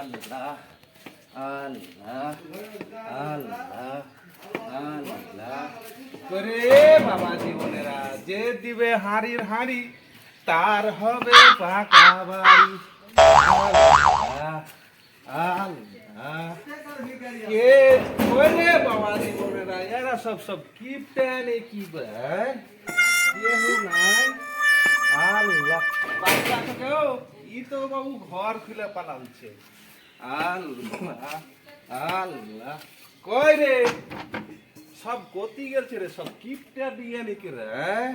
আল্লাহ আল্লাহ আল্লাহ আল্লাহ। করে বাবা জীবনেরা যে দিবে হাড়ির হাড়ি, তার হবে পাকা বাড়ি। কে করে বাবা জীবনেরা এরা সব সব কি প্যানে কি ভাই নাই? আল্লাহ। বাচ্চা তো কেউ ই তো বাবু ঘর খুলে পালাচ্ছে। আল্লাহ আল্লাহ। কই রে? সব গতি গেছে রে সব কিপটা দিয়ে নাকি রে হ্যাঁ?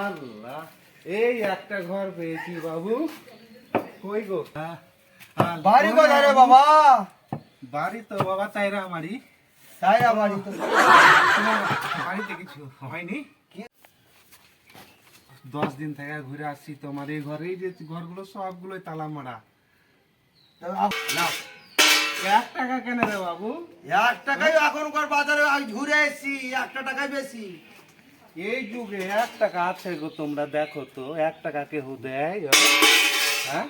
আল্লাহ এই একটা ঘর পেয়েছি বাবু। কই গো? বাড়ি কোথায় রে বাবা? বাড়ি তো বাবা তাইরা আমারই তাই না বাড়ি তো? বাড়িতে কিছু হয়নি? দশ দিন থেকে ঘুরে আসছি তোমার এই ঘরে এই যে ঘরগুলো সবগুলোই তালা মারা। নাও এক টাকা কেন রে বাবু? এক টাকাই এখনকার বাজারে আজ ঘুরে এসেছি একটা টাকাই বেশি। এই যুগে এক টাকা আছে গো তোমরা দেখো তো এক টাকা কেউ দেয়? হ্যাঁ?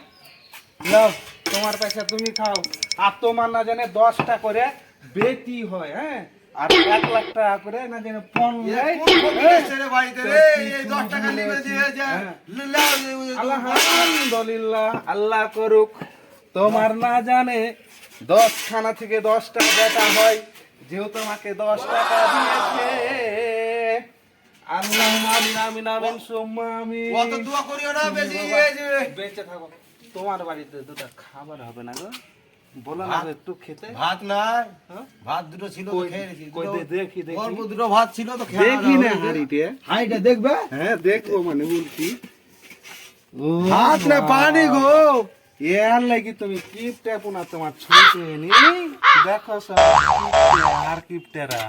নাও তোমার পয়সা তুমি খাও। আর তোমার না জানে দশটা করে বেটি হয় হ্যাঁ? আর এক লাখ টাকা করে না জানে পণ দেয় কোন ফকির এসছে রে বাড়িতে দশ টাকা নিবে দিয়ে যা হ্যাঁ। আলহামদুলিল্লাহ আল্লাহ করুক। তোমার না জানে দশ খানা থেকে দশটা বেটা হয় যেহেতু তোমাকে দশ টাকা দিয়েছে। আল্লাহ আমিন আমিন আমিন সুম্মা আমিন অত দোয়া করিও না বেশি এই বেঁচে থাকো। তোমার বাড়িতে দুটো খাবার হবে না গো। বলো না একটু খেতে। ভাত নাই। হ্যাঁ? ভাত দুটো ছিল কই- দেখি, দেখি। অল্প দুটো ভাত ছিল তো দেখি না হাড়িতে। হাঁড়িটা দেখবে? হ্যাঁ দেখব মানে বলছি ভাত না পানি গো। এর লাগি তুমি কিপটা পোনা তোমার ছুটে নি দেখো সব আর কিপটেরা।